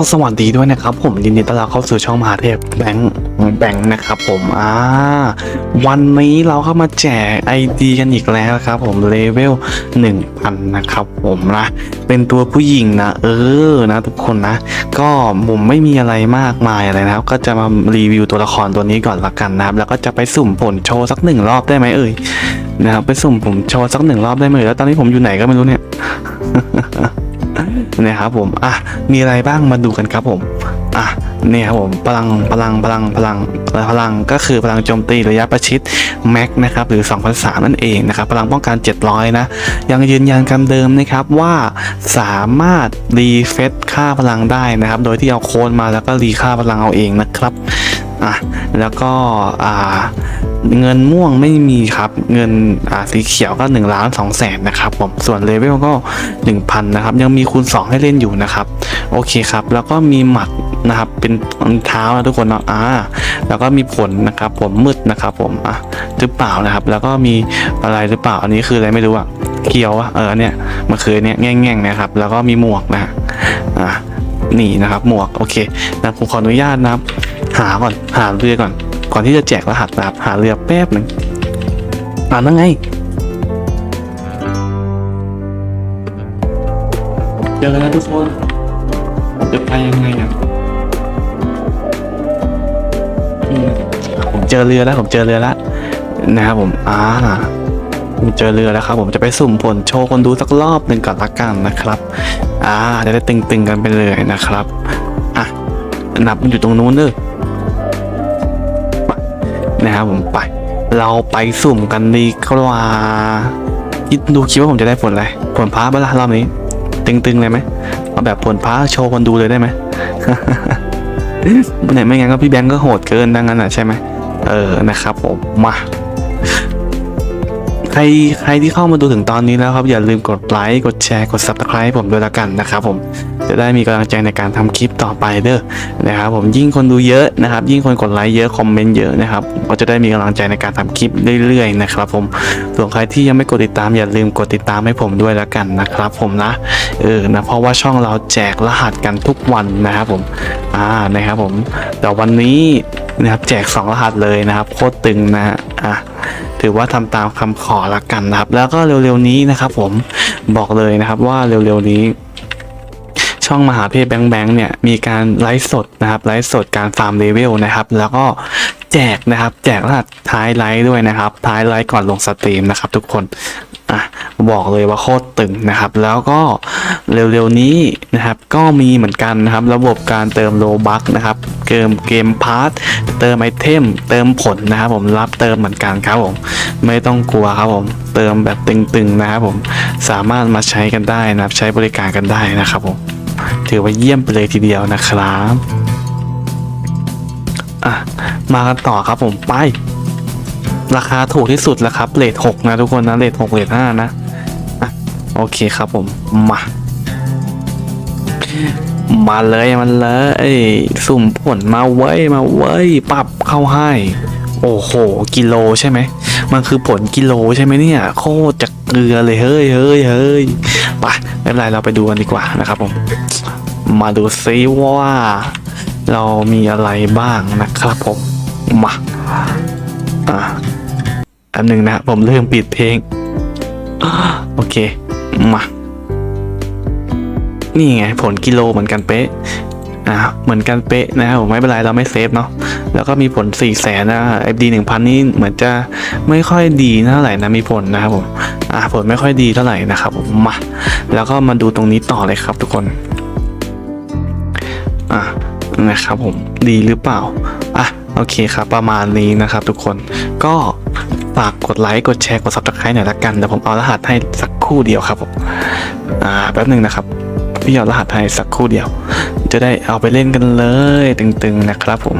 ็สวัสดีด้วยนะครับผมยินดีต้อนรับเข้าสู่ช่องมหาเทพแบงค์แบงค์นะครับผมอ่าวันนี้เราเข้ามาแจกไอดีกันอีกแล้วครับผมเลเวล1,000 นะครับผมนะ เป็นตัวผู้หญิงนะเออนะทุกคนนะ ก็ผมไม่มีอะไรมากมายอะไรนะครับ ก็จะมารีวิวตัวละครตัวนี้ก่อนละกันนะครับ แล้วก็จะไปสุ่มผลโชว์สักหนึ่งรอบได้ไหมเอ่ยนะครับไปสุ่มผมโชว์สักหนึ่งรอบได้ไหมแล้วตอนนี้ผมอยู่ไหนก็ไม่รู้เนี่ย นะครับผมอะมีอะไรบ้างมาดูกันครับผมอะเนี่ยครับผมพลังพลังพลังพลังพลังก็คือพลังโจมตีระยะประชิดแม็กนะครับหรือ2,003นั่นเองนะครับพลังป้องกัน 700 นะ ยังยืนยันคำเดิมนะครับว่าสามารถรีเฟซค่าพลังได้นะครับ โดยที่เอาโค้ดมาแล้วก็รีค่าพลังเอาเองนะครับอะแล้วก็อ่า เงินม่วงไม่มีครับ เงินอ่าสีเขียวก็1ล้าน2แสนนะครับผมส่วนเลเวลก็ 1,000 นะครับ ยังมีคูณ 2 ให้เล่นอยู่นะครับ โอเคครับ แล้วก็มีหมัดนะครับ เป็นเท้านะทุกคนเนาะอ่าแล้วก็มีผลนะครับผมมืดนะครับผมอะหรือเปล่านะครับ แล้วก็มีอะไรหรือเปล่าอันนี้คืออะไรไม่รู้อะเขียวอะเออเนี่ยมันคือเนี่ยแง่งๆนะครับ แล้วก็มีหมวกนะอ่านี่นะครับหมวกโอเคนะผมขออนุญาตนะครับ หาก่อนหาเรือก่อน ก่อนที่จะแจกรหัสนะครับหาเรือแป๊บหนึ่งอ่านว่าไงเจอแล้วทุกคนจะไปยังไงอะอืมผมเจอเรือแล้วผมเจอเรือแล้วนะครับผมอ่าผมเจอเรือแล้วครับ ผมจะไปสุ่มผลโชว์คนดูสักรอบหนึ่งก่อนละกันนะครับ อ่าจะได้ตึงๆกันไปเลยนะครับอะนับมันอยู่ตรงนู้นเด้อไป นะครับผมไป เราไปสุ่มกันดีกว่าคิดดูคิดว่าผมจะได้ผลอะไร ผลพ้าบ้าละรอบนี้ ตึงๆเลยไหมเอาแบบผลพ้าโชว์คนดูเลยได้ไหมเนี่ยไม่งั้นก็พี่แบงก์ก็โหดเกินดังนั้นอะใช่ไหมเออนะครับผมมาใครใครที่เข้ามาดูถึงตอนนี้แล้วครับ อย่าลืมกดไลค์กดแชร์กด subscribe ให้ผมด้วยละกันนะครับผม จะได้มีกำลังใจในการทำคลิปต่อไปเด้อนะครับผมยิ่งคนดูเยอะนะครับ ยิ่งคนกดไลค์เยอะคอมเมนต์เยอะนะครับก็จะได้มีกำลังใจในการทำคลิปเรื่อยๆนะครับผมส่วนใครที่ยังไม่กดติดตามอย่าลืมกดติดตามให้ผมด้วยละกันนะครับผมนะเออนะเพราะว่าช่องเราแจกรหัสกันทุกวันนะครับผมอ่านะครับผมแต่วันนี้นะครับแจกสองรหัสเลยนะครับ โคตรตึงนะอะถือว่าทำตามคำขอละกันนะครับ แล้วก็เร็วๆนี้นะครับ ผมบอกเลยนะครับว่าเร็วๆนี้ ช่องมหาเพศแบงค์แบงค์เนี่ยมีการไลฟ์สดนะครับไลฟ์สดการฟาร์มเลเวลนะครับ แล้วก็แจกนะครับแจกรหัสท้ายไลฟ์ด้วยนะครับ ท้ายไลฟ์ก่อนลงสตรีมนะครับทุกคนอะบอกเลยว่าโคตรตึงนะครับ แล้วก็เร็วๆนี้นะครับก็มีเหมือนกันนะครับ ระบบการเติมโลบัคนะครับเกมเกมพาร์ทเติมไอเทมเติมผลนะครับผมรับเติมเหมือนกันครับผมไม่ต้องกลัวครับผมเติมแบบตึงๆนะครับผมสามารถมาใช้กันได้นะครับใช้บริการกันได้นะครับผม ถือว่าเยี่ยมไปเลยทีเดียวนะครับอะมากันต่อครับผมไป ราคาถูกที่สุดแล้วครับเลทหกนะทุกคนนะเลทหกเลทห้านะอะโอเคครับผมมา มาเลยมันเลยสุ่มผลมาเว้ยมาเว้ยปรับเข้าให้โอ้โห กิโลใช่ไหม มันคือผลกิโลใช่ไหมเนี่ย โคตรจะเกลือเลยเฮ้ยเฮ้ยเฮ้ย ไปไม่เป็นไรเราไปดูกันดีกว่านะครับผม มาดูซิว่า เรามีอะไรบ้างนะครับผม มาอะอันหนึ่งนะผมเริ่มปิดเพลงโอเค มา นี่ไง ผลกิโลเหมือนกันเป๊ะอะเหมือนกันเป๊ะนะครับผมไม่เป็นไรเราไม่เซฟเนาะแล้วก็มีผล4ี่แสนนะ FD หนึ่งพันนี่เหมือนจะไม่ค่อยดีเท่าไหร่นะมีผลนะครับผม อะผลไม่ค่อยดีเท่าไหร่นะครับผมมาแล้วก็มาดูตรงนี้ต่อเลยครับทุกคนอะนะครับผมดีหรือเปล่าอะโอเคครับ ประมาณนี้นะครับทุกคนก็ฝากกดไลค์กดแชร์กด subscribe หน่อยละกันเดี๋ยวผมเอารหัสให้สักคู่เดียวครับผมอ่าแป๊บหนึ่งนะครับพี่เอารหัสให้สักคู่เดียว จะได้เอาไปเล่นกันเลยตึงๆนะครับผม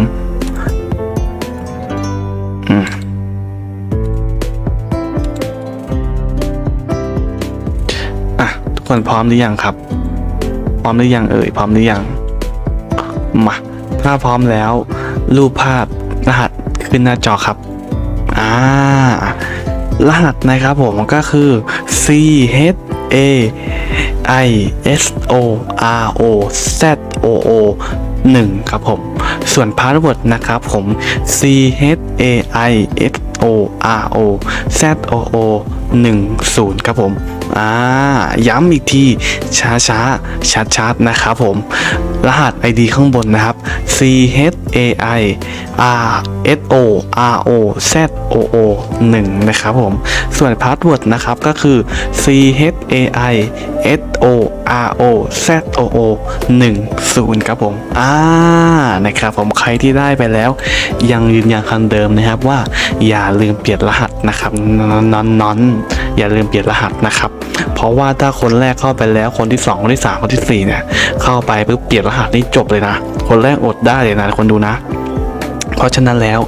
อืม คนพร้อมหรือยังครับ พร้อมหรือยังเอ่ยพร้อมหรือยังมาถ้าพร้อมแล้ว รูปภาพรหัสขึ้นหน้าจอครับอ่ารหัสนะครับผมก็คือ C H A I S O R O Z O O 1 ครับผม ส่วนพาสเวิร์ดนะครับผม C H A I S O R O Z O O 10 ครับผม อ่าย้ำอีกทีช้าช้าชัดชัดนะครับผม รหัส ID ข้างบนนะครับ C H A I R S O R O Z O O 1นะครับผม ส่วนพาสเวิร์ดนะครับก็คือ C H A I S O R O Z O O 1 0ครับผมอ่านะครับผมใครที่ได้ไปแล้ว ยังยืนยันคำเดิมนะครับว่าอย่าลืมเปลี่ยนรหัสนะครับนอนนอนอย่าลืมเปลี่ยนรหัสนะครับเพราะว่าถ้าคนแรกเข้าไปแล้วคนที่สองคนที่สามคนที่สี่เนี่ย เข้าไปปุ๊บเปลี่ยนรหัสนี่จบเลยนะ คนแรกอดได้เลยนะคนดูนะ เพราะฉะนั้นแล้ว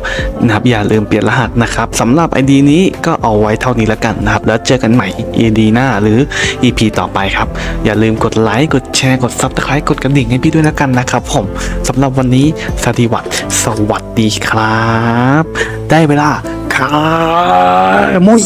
นะครับอย่าลืมเปลี่ยนรหัสนะครับสำหรับ ID นี้ก็เอาไว้เท่านี้แล้วกันนะครับแล้วเจอกันใหม่ ED หน้าหรือ EP ต่อไปครับ อย่าลืมกดไลค์กดแชร์กด Subscribe กดกระดิ่งให้พี่ด้วยแล้วกันนะครับผมสำหรับวันนี้สวัสดีสวัสดีครับ ได้เวลาคามุย